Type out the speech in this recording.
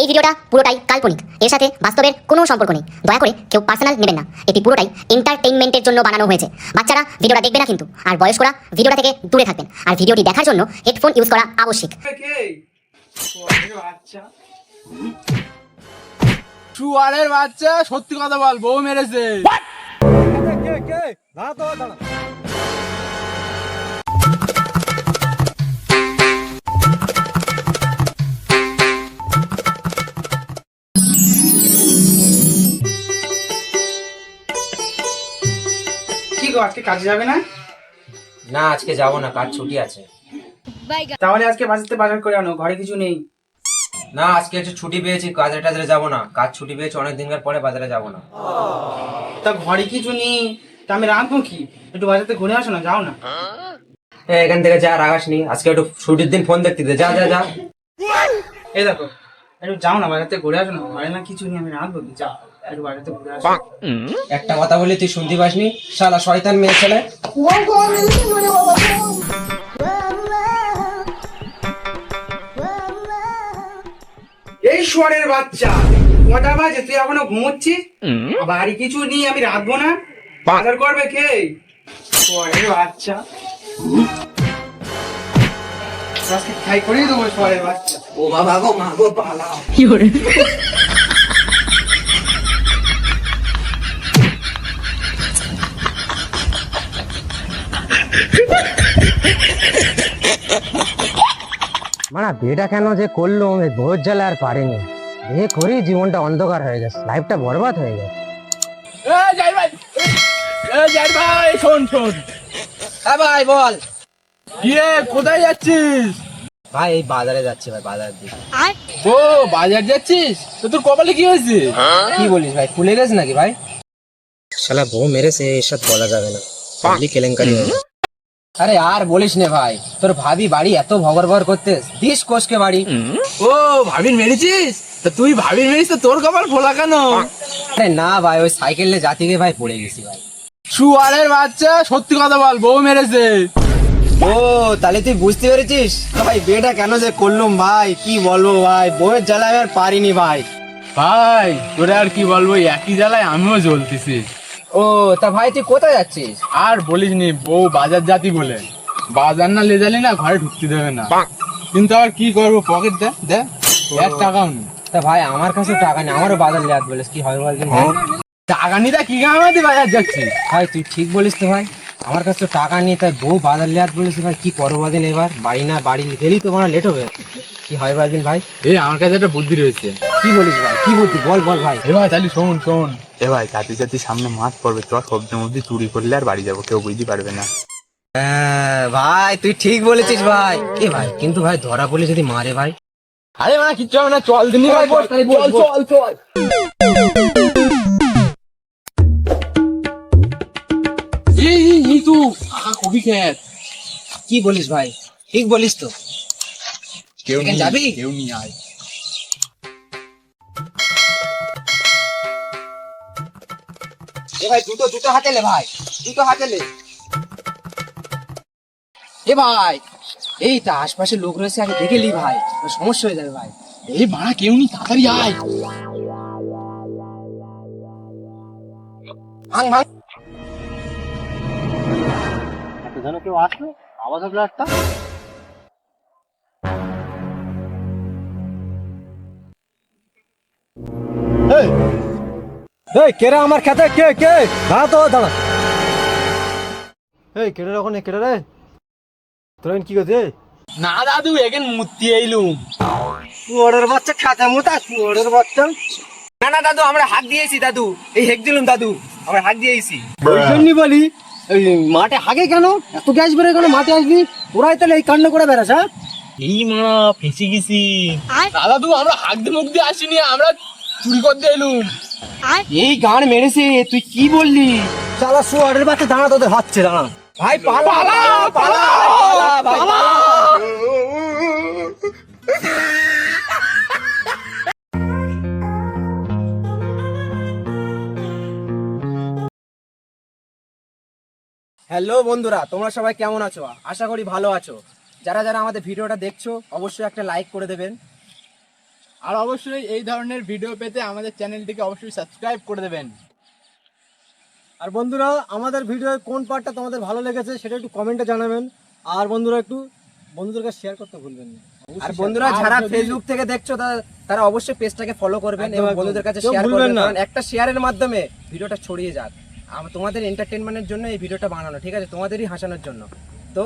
এই ভিডিওটা পুরোটাই কাল্পনিক। এর সাথে বাস্তবের কোনো সম্পর্ক নেই। দয়া করে কেউ পার্সোনাল নেবেন না। এটি পুরোটাই এন্টারটেইনমেন্টের জন্য বানানো হয়েছে। বাচ্চারা ভিডিওটা দেখবে না কিন্তু আর বয়স্করা ভিডিওটা থেকে দূরে থাকবেন। আর ভিডিওটি দেখার জন্য হেডফোন ইউজ করা আবশ্যিক। শুয়ারের বাচ্চা। সত্যি কথা বল বউ মেরেছে। তো আজকে কাজে যাবে না? না আজকে যাব না কাজ ছুটি আছে। তাহলে আজকে বাজারতে বাজার করে আনো ঘরে কিছু নেই। না আজকে একটু ছুটি পেয়েছি কাজে টাজরে যাব না। কাজ ছুটি পেয়েছি অনেক দিনকার পরে বাজারে যাব না। তা ঘরে কিছু নেই তা আমি রাঁধবো কি? একটু বাজারতে ঘুরে আসো না যাও না। এখান থেকে যা রাগাস নি আজকে একটু ছুটির দিন ফোন দেখতে দে। যা যা যা। এই দেখো একটু যাও না বাজারতে ঘুরে আসো না ঘরে না কিছু নেই আমি রাঁধবো কি? যাও। একটু কথা বলি তুই শুনতে পাসনি? শালা শয়তান মেয়ে ছেলে। এই শুয়ারের বাচ্চা কটা বাজে? তুই এখনও ঘুমোচ্ছিস? বাড়ি কিছু নেই আমি রাখব না। বাজার করবে কে? শুয়ারের বাচ্চা। খাই করেই দেবো শুয়ারের বাচ্চা। ও বাবা গো মা গো পালা মানে বিয়েটা কেন যে করল এই ভোর জ্বালা আর পারিনি। বিয়ে করেই জীবনটা অন্ধকার হয়ে গেছে লাইফটা বরবাদ হয়ে গেছে। ভাই শোন শোন। হ্যাঁ ভাই বল। কিরে কোথায় যাচ্ছিস? ভাই এই বাজারে যাচ্ছি ভাই বাজার দিকে ও বাজার যাচ্ছিস? তো তোর কপালে কি হয়েছে? কি বলিস ভাই খুলে গেছে নাকি ভাই? শালা বউ মেরেছে এসব বলা যাবে না। পাবলিক কেলেঙ্কারি আরে আর বলিস নে ভাই তোর ভাবি বাড়ি এত ভগর ভগর করতে দিস কোষকে বাড়ি। ও ভাবির মেরেছিস? তা তুই ভাবির মেরিস তো তোর কপাল ফোলা কেন? আরে না ভাই ওই সাইকেলে জাতিকে ভাই পড়ে গেছি ভাই। শুয়ারের বাচ্চা সত্যি কথা বল বউ মেরেছে। ও তাহলে তুই বুঝতে পেরেছিস? ভাই বিয়েটা কেন যে করলাম ভাই কি বলব ভাই? বউয়ের জ্বালায় আর পারিনি ভাই। ভাই তোরে আর কি বলব একই জ্বালায় আমিও জ্বলতেছি। ও তা ভাই তুই কোথায় যাচ্ছিস? আর বলিস নি বউ বাজার জাতি বলে। বাজার না লে জালি না ঘরে ঢুকতে দেবে না। কিন্তু আবার কি করব পকেট দে দে। এক টাকাও নেই। তা ভাই আমার কাছে টাকা নেই আমারও বাজার লিয়াত বলিস কি হয় বলদিন ভাই টাকা নিতে কি কামাতে বাজার যাচ্ছিস ভাই তুই ঠিক বলিস তো ভাই আমার কাছে তো টাকা নেই তাই বউ বাজার লিয়াত বলিস ভাই কি করব দিন এবার? বাড়ি না বাড়ি গেলেই তো আমার লেট হবে। কি হয় দিন ভাই? এই আমার কাছে একটা বুদ্ধি রয়েছে। কি বলিস ভাই? কি বলতি বল বল ভাই। এ ভাই তাহলে শোন শোন। এ ভাই জাতি জাতি সামনে মাছ পড়বে চ সবজি মধ্যে চুরি করলে আর বাড়ি যাব কেউ বুঝতে পারবে না। হ্যাঁ, ভাই তুই ঠিক বলেছিস ভাই। এ ভাই কিন্তু ভাই ধরা পড়লে যদি মারে ভাই? আরে মা কিচ্ছু হবে না চল দিনই ভাই চল চল চল। এই এই, এই কবি খেত। কি বলিস ভাই? ঠিক বলিস তো। কেউ যাবি? কেউ নিয়ে আয় এ ভাই দুটো দুটো হাতে লে ভাই দুটো হাতে লে এ ভাই এই তা আশপাশে লোক রয়েছে আগে দেখে লি ভাই সমস্যা হয়ে যাবে ভাই। এই বাড়া কেউ নি তাড়াতাড়ি আয়। ভাঙ ভাঙ। যেন কেউ আসলো? আওয়াজ হলো একটা এই কেরা আমার খেতে? কে কে? দাঁড়া তো দাঁড়া। এই কেটে ওখানে কেটে রে তোরা কি করছে? না দাদু এখান মূর্তি এইলুম কুয়োরের বাচ্চা খাতে মুতা কুয়োরের বাচ্চা। না না দাদু আমরা হাত দিয়েছি দাদু। এই হেক দিলুম দাদু। আমরা হাত দিয়েছি। ওই জন্যই বলি এই মাঠে হাগে কেন? এত গ্যাস বেরোয় কেন মাঠে আসবি? ওরাই তাহলে এই কাণ্ড করে বেড়াস হ্যাঁ? এই মা ফেসে গেছি। দাদা আমরা হাত দিয়ে মুখ দিয়ে আসিনি আমরা চুরি করতে এলুম। এই গান মেরেছে তুই কি বললি? চালা বাচ্চা দাঁড়া তোদের হচ্ছে দাঁড়া। ভাই পালা পালা পালা পালা পালা হ্যালো বন্ধুরা তোমরা সবাই কেমন আছো? আশা করি ভালো আছো। যারা যারা আমাদের ভিডিওটা দেখছ অবশ্যই একটা লাইক করে দেবেন। আর অবশ্যই এই ধরনের ভিডিও পেতে আমাদের চ্যানেলটিকে অবশ্যই সাবস্ক্রাইব করে দেবেন। আর বন্ধুরা আমাদের ভিডিওর কোন পার্টটা তোমাদের ভালো লেগেছে সেটা একটু কমেন্টে জানাবেন। আর বন্ধুরা একটু বন্ধুদেরকে শেয়ার করতে ভুলবেন না। আর বন্ধুরা যারা ফেসবুক থেকে দেখছ তারা অবশ্যই পেজটাকে ফলো করবেন এবং বন্ধুদের কাছে শেয়ার করবেন। না। কারণ একটা শেয়ারের মাধ্যমে ভিডিওটা ছড়িয়ে যাক। তোমাদের এন্টারটেনমেন্টের জন্য এই ভিডিওটা বানানো ঠিক আছে? তোমাদেরই হাসানোর জন্য। তো